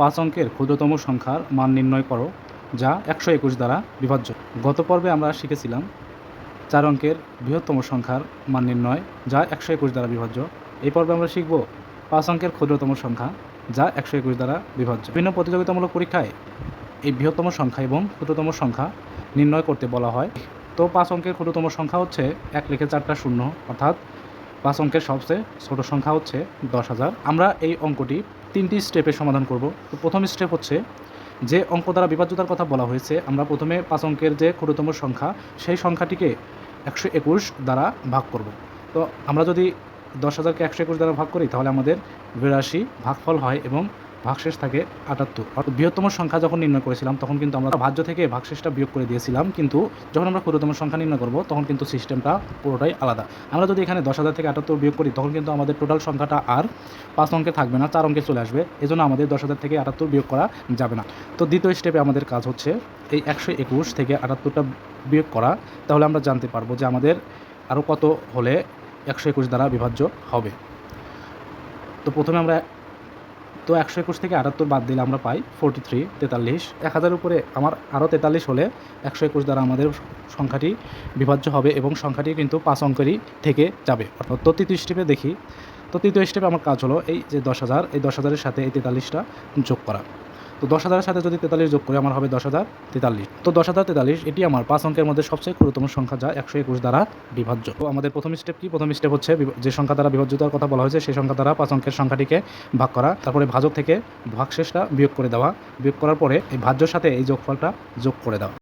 পাঁচ অঙ্কের ক্ষুদ্রতম সংখ্যার মান নির্ণয় করো, যা একশো একুশ দ্বারা বিভাজ্য। গত পর্বে আমরা শিখেছিলাম চার অঙ্কের বৃহত্তম সংখ্যার মান নির্ণয়, যা একশো একুশ দ্বারা বিভাজ্য। এই পর্বে আমরা শিখব পাঁচ অঙ্কের ক্ষুদ্রতম সংখ্যা, যা একশো একুশ দ্বারা বিভাজ্য। বিভিন্ন প্রতিযোগিতামূলক পরীক্ষায় এই বৃহত্তম সংখ্যা এবং ক্ষুদ্রতম সংখ্যা নির্ণয় করতে বলা হয়। তো পাঁচ অঙ্কের ক্ষুদ্রতম সংখ্যা হচ্ছে এক লিখে চারটা শূন্য, অর্থাৎ পাঁচ অঙ্কের সবচেয়ে ছোট সংখ্যা হচ্ছে দশ হাজার। আমরা এই অঙ্কটি তিনটি স্টেপে সমাধান করব। তো প্রথম স্টেপ হচ্ছে, যে অঙ্ক দ্বারা বিভাজ্যতার কথা বলা হয়েছে, আমরা প্রথমে পাঁচ অঙ্কের যে ক্ষুদ্রতম সংখ্যা, সেই সংখ্যাটিকে একশো একুশ দ্বারা ভাগ করব। তো আমরা যদি দশ হাজারকে একশো একুশ দ্বারা ভাগ করি, তাহলে আমাদের বিরাশি ভাগফল হয় এবং ভাগশেষ থাকে আটাত্তর। অর্থাৎ বৃহত্তম সংখ্যা যখন নির্ণয় করেছিলাম, তখন কিন্তু আমরা ভাজ্য থেকে ভাগশেষটা বিয়োগ করে দিয়েছিলাম, কিন্তু যখন আমরা ক্ষুদ্রতম সংখ্যা নির্ণয় করব, তখন কিন্তু সিস্টেমটা পুরোটাই আলাদা। আমরা যদি এখানে দশ হাজার থেকে আটাত্তর বিয়োগ করি, তখন কিন্তু আমাদের টোটাল সংখ্যাটা আর পাঁচ অঙ্কে থাকবে না, চার অঙ্কে চলে আসবে। এজন্য আমাদের দশ হাজার থেকে আটাত্তর বিয়োগ করা যাবে না। তো দ্বিতীয় স্টেপে আমাদের কাজ হচ্ছে এই একশো একুশ থেকে আটাত্তরটা বিয়োগ করা। তাহলে আমরা জানতে পারব যে আমাদের আরও কত হলে একশো একুশ দ্বারা বিভাজ্য হবে। তো প্রথমে আমরা তো একশো একুশ থেকে আটাত্তর বাদ দিলে আমরা পাই ফোরটি থ্রি তেতাল্লিশ। এক হাজার উপরে আমার আরও তেতাল্লিশ হলে একশো একুশ দ্বারা আমাদের সংখ্যাটি বিভাজ্য হবে এবং সংখ্যাটি কিন্তু পাঁচ অঙ্কেরই থেকে যাবে। অর্থাৎ তো তৃতীয় স্টেপে দেখি। তো তৃতীয় স্টেপে আমার কাজ হলো এই যে দশ হাজার, এই দশ হাজারের সাথে এই তেতাল্লিশটা যোগ করা। তো দশ হাজারের সাথে যদি তেতাল্লিশ যোগ করি, আমার হবে দশ হাজার তেতাল্লিশ। তো দশ হাজার তেতাল্লিশ, এটি আমার পাঁচ অঙ্কের মধ্যে সবচেয়ে ক্ষুদ্রতম সংখ্যা যা একশো একুশ দ্বারা বিভাজ্য। তো আমাদের প্রথম স্টেপ কি? প্রথম স্টেপ হচ্ছে যে সংখ্যা দ্বারা বিভাজ্যতার কথা বলা হয়েছে, সেই সংখ্যা দ্বারা পাঁচ অঙ্কের সংখ্যাটিকে ভাগ করা, তারপরে ভাজক থেকে ভাগশেষটা বিয়োগ করে দেওয়া। বিয়োগ করার পরে এই ভাজ্যর সাথে এই যোগফলটা যোগ করে দেওয়া।